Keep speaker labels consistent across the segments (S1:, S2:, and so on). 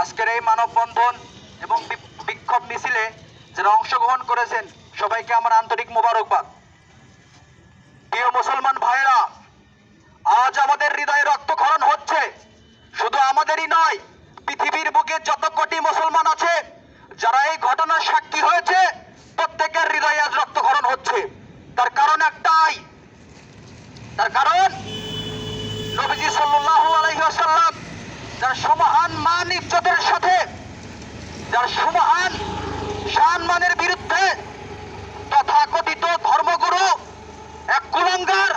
S1: আজকের এই মানববন্ধন এবং বিক্ষোভ মিছিলে যারা অংশগ্রহণ করেছেন, সবাইকে আমার আন্তরিক মোবারকবাদ। প্রিয় মুসলমান ভাইরা আজ আমাদের হৃদয়ে রক্তক্ষরণ হচ্ছে। শুধু আমাদেরই নয়, পৃথিবীর বুকে যত কোটি মুসলমান আছে, যারা এই ঘটনার সাক্ষী হয়েছে, প্রত্যেকের হৃদয়ে আজ রক্তক্ষরণ হচ্ছে। তার কারণ একটাই। তার কারণ নবীজি সাল্লাল্লাহু আলাইহি ওয়াসাল্লাম যার সমহান মান ইজ্জতের সাথে, যার সমহান সম্মানের বিরুদ্ধে তথাকথিত ধর্মগুরু এক কুলঙ্গার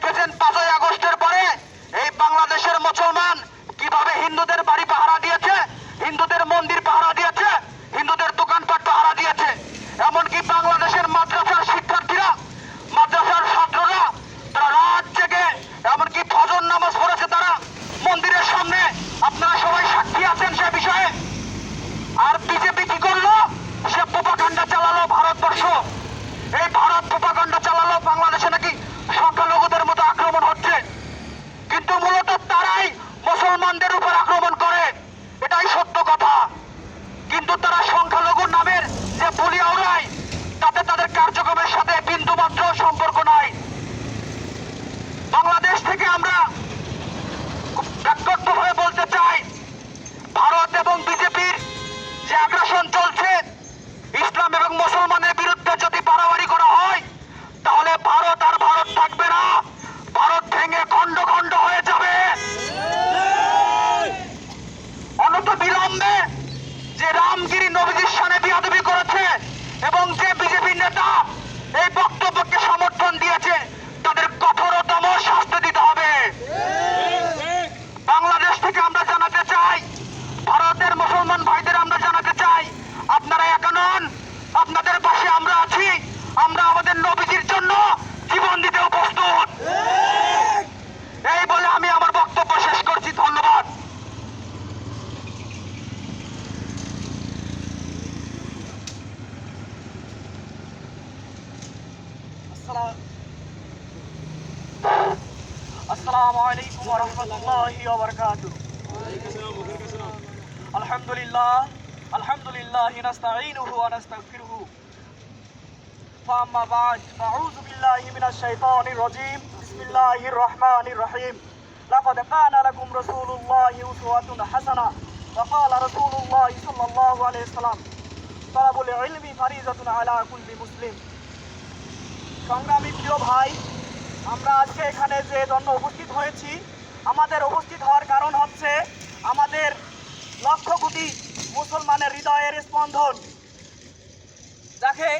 S1: দেখেছেন পাঁচই আগস্টের الصلاة السلام عليكم ورحمة الله وبركاته الحمد لله الحمد لله نستعينه ونستغفره فأما بعد فأعوذ بالله من الشيطان الرجيم بسم الله الرحمن الرحيم لقد كان لكم رسول الله أسوة حسنة وقال رسول الله صلى الله عليه وسلم طلب العلم فريضة على كل مسلم সংগ্রামী প্রিয় ভাই, আমরা আজকে এখানে যে জন্য উপস্থিত হয়েছি, আমাদের উপস্থিত হওয়ার কারণ হচ্ছে আমাদের লক্ষ কোটি মুসলমানের হৃদয়ের স্পন্দন। যাকে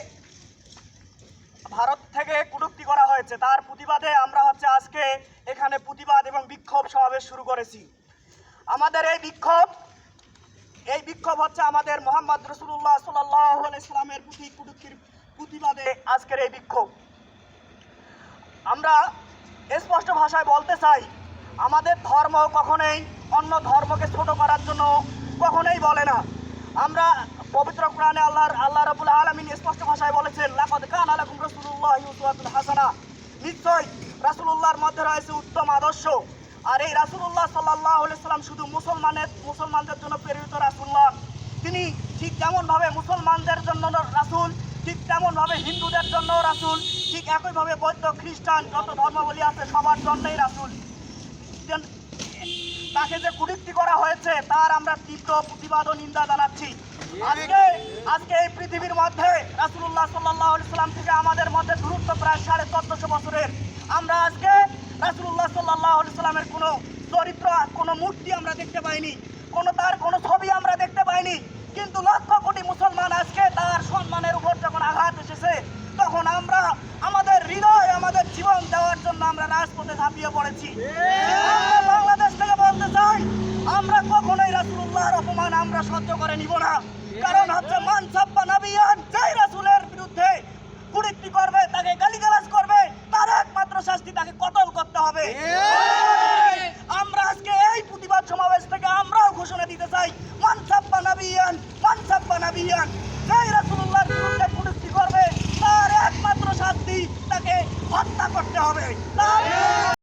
S1: ভারত থেকে কটূক্তি করা হয়েছে, তার প্রতিবাদে আমরা হচ্ছে আজকে এখানে প্রতিবাদ এবং বিক্ষোভ সমাবেশ শুরু করেছি। আমাদের এই বিক্ষোভ এই বিক্ষোভ হচ্ছে আমাদের মোহাম্মদ রসুল্লাহ সাল্লাহ ইসলামের প্রতি কটূক্তির প্রতিবাদে আজকের এই বিক্ষোভ। আমরা স্পষ্ট ভাষায় বলতে চাই, আমাদের ধর্ম কখনোই অন্য ধর্মকে ছোট করার জন্য কখনোই বলে না। আমরা পবিত্র কোরআনে আল্লাহর, আল্লাহ রাবুল আলমিন স্পষ্ট ভাষায় বলেছেন, লাকাদ কান আলাকুম রাসূলুল্লাহ উসওয়াতুন হাসানা। নিশ্চয় রাসূলুল্লাহর মধ্যে রয়েছে উত্তম আদর্শ। আর এই রাসূলুল্লাহ আলাইহি সাল্লাম শুধু মুসলমানের, মুসলমানদের জন্য প্রেরিত রাসূলুল্লাহ। তিনি ঠিক যেমনভাবে মুসলমানদের জন্য রাসূল, ঠিক তেমনভাবে হিন্দুদের জন্য রাসূল। ঠিক একইভাবে বৌদ্ধ খ্রিস্টান যত ধর্মাবলী আছে, সবার জন্যই রাসূল। তাকে যে কুটুক্তি করা হয়েছে, তার আমরা তীব্র প্রতিবাদ ও নিন্দা জানাচ্ছি। আজকে আজকে এই পৃথিবীর মধ্যে রাসূলুল্লাহ সাল্লাল্লাহু আলাইহি সাল্লাম থেকে আমাদের মধ্যে দূরত্ব প্রায় সাড়ে চোদ্দশো বছরের। আমরা আজকে রাসূলুল্লাহ সাল্লাল্লাহু আলাইহি সাল্লামের কোনো চরিত্র, কোনো মূর্তি আমরা দেখতে পাইনি।
S2: কোনো তার, কোনো ছবি আমরা দেখতে পাইনি। কিন্তু লক্ষ কোটি মুসলমান আজকে তার সম্মানের উপর যখন আঘাত এসেছে, তখন আমরা হৃদয় আমাদের জীবন দেওয়ার জন্য আমরা রাজপথে ঝাঁপিয়ে পড়েছি। বাংলাদেশ থেকে বলতে চাই, আমরা কখনোই রাসূলুল্লাহর অপমান আমরা সহ্য করে নিব না। কারণ হচ্ছে মান সাব্বা নাবিয়ান, যেই রাসূলের বিরুদ্ধে কুড়িটি করবে, তাকে গালিগালাজ করবে, তার একমাত্র শাস্তি তাকে কতল করতে হবে। আমরা আজকে এই প্রতিবাদ সমাবেশ থেকে আমরাও ঘোষণা দিতে চাই, মান সাব্বা নাবিয়ান, মান সাব্বা নাবিয়ান, যেই